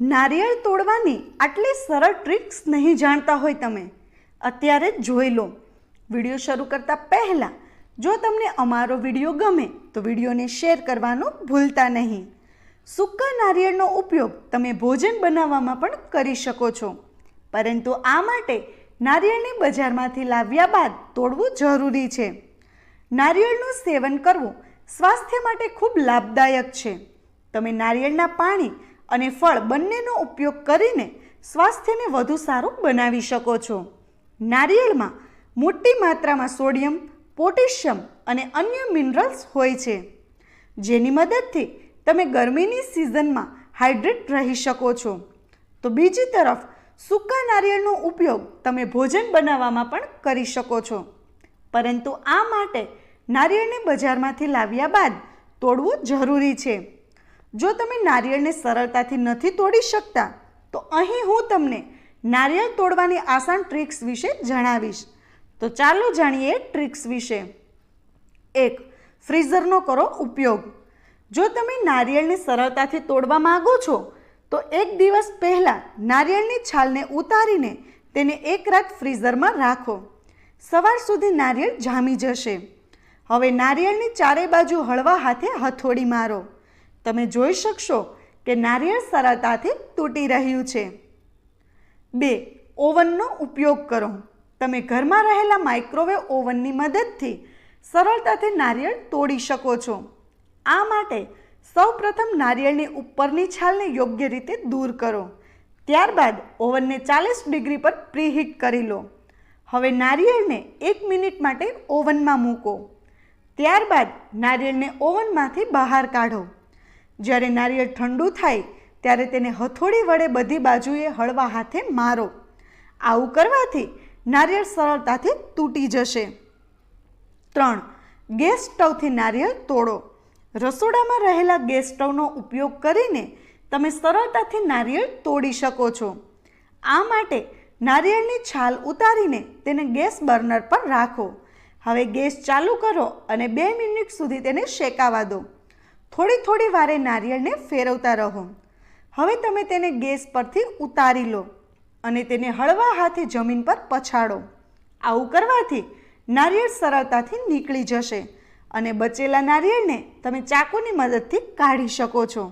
નારિયેળ તોડવાની આટલી સરળ ટ્રિક્સ નહીં જાણતા હોય તમે, અત્યારે જોઈ લો. વીડિયો શરૂ કરતાં પહેલાં, જો તમને અમારો વીડિયો ગમે, તો વિડીયોને શેર કરવાનું ભૂલતા નહીં. સૂકા નારિયેળનો ઉપયોગ તમે ભોજન બનાવવામાં પણ કરી શકો છો. પરંતુ આ માટે નારિયેળને બજારમાંથી લાવ્યા બાદ તોડવું જરૂરી છે. નારિયેળનું સેવન કરવું સ્વાસ્થ્ય માટે ખૂબ લાભદાયક છે. તમે નારિયેળના પાણી અને ફળ બંનેનો ઉપયોગ કરીને સ્વાસ્થ્યને વધુ સારું બનાવી શકો છો. નારિયેળમાં મોટી માત્રામાં સોડિયમ, પોટેશિયમ અને અન્ય મિનરલ્સ હોય છે. જેની મદદથી તમે ગરમીની સિઝનમાં હાઇડ્રેટ રહી શકો છો. તો બીજી તરફ, સૂકા નારિયેળનો ઉપયોગ તમે ભોજન બનાવવામાં પણ કરી શકો છો. પરંતુ આ માટે નારિયેળને બજારમાંથી લાવ્યા બાદ તોડવું જરૂરી છે. જો તમે નારિયેળને સરળતાથી નથી તોડી શકતા, તો અહીં હું તમને નારિયેળ તોડવાની આસાન ટ્રિક્સ વિશે જણાવીશ. તો ચાલો જાણીએ ટ્રિક્સ વિશે. એક, ફ્રીઝરનો કરો ઉપયોગ. જો તમે નારિયેળને સરળતાથી તોડવા માંગો છો, તો એક દિવસ પહેલાં નારિયેળની છાલને ઉતારીને તેને એક રાત ફ્રીઝરમાં રાખો. સવાર સુધી નારિયેળ જામી જશે. હવે નારિયેળની ચારે બાજુ હળવા હાથે હથોડી મારો. તમે જોઈ શકશો કે નારિયેળ સરળતાથી તૂટી રહ્યું છે. બે, ઓવનનો ઉપયોગ કરો. તમે ઘરમાં રહેલા માઇક્રોવેવ ઓવનની મદદથી સરળતાથી નારિયેળ તોડી શકો છો. આ માટે સૌપ્રથમ નારિયેળની ઉપરની છાલને યોગ્ય રીતે દૂર કરો. ત્યારબાદ ઓવનને ચાલીસ ડિગ્રી પર પ્રીહીટ કરી લો. હવે નારિયેળને એક મિનિટ માટે ઓવનમાં મૂકો. ત્યારબાદ નારિયેળને ઓવનમાંથી બહાર કાઢો. જ્યારે નારિયેળ ઠંડુ થાય, ત્યારે તેને હથોડી વડે બધી બાજુએ હળવા હાથે મારો. આવું કરવાથી નારિયેળ સરળતાથી તૂટી જશે. ત્રણ, ગેસ સ્ટવથી નારિયેળ તોડો. રસોડામાં રહેલા ગેસ સ્ટવનો ઉપયોગ કરીને તમે સરળતાથી નારિયેળ તોડી શકો છો. આ માટે નારિયેળની છાલ ઉતારીને તેને ગેસ બર્નર પર રાખો. હવે ગેસ ચાલુ કરો અને બે મિનિટ સુધી તેને શેકાવા દો. થોડી થોડી વારે નારિયેળને ફેરવતા રહો. હવે તમે તેને ગેસ પરથી ઉતારી લો અને તેને હળવા હાથે જમીન પર પછાડો. આવું કરવાથી નારિયેળ સરળતાથી નીકળી જશે અને બચેલા નારિયેળને તમે ચાકુની મદદથી કાઢી શકો છો.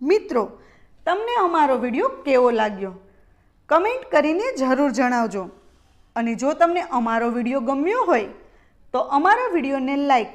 મિત્રો, તમને અમારો વીડિયો કેવો લાગ્યો? કમેન્ટ કરીને જરૂર જણાવજો. અને જો તમને અમારો વીડિયો ગમ્યો હોય, તો અમારા વિડીયોને લાઈક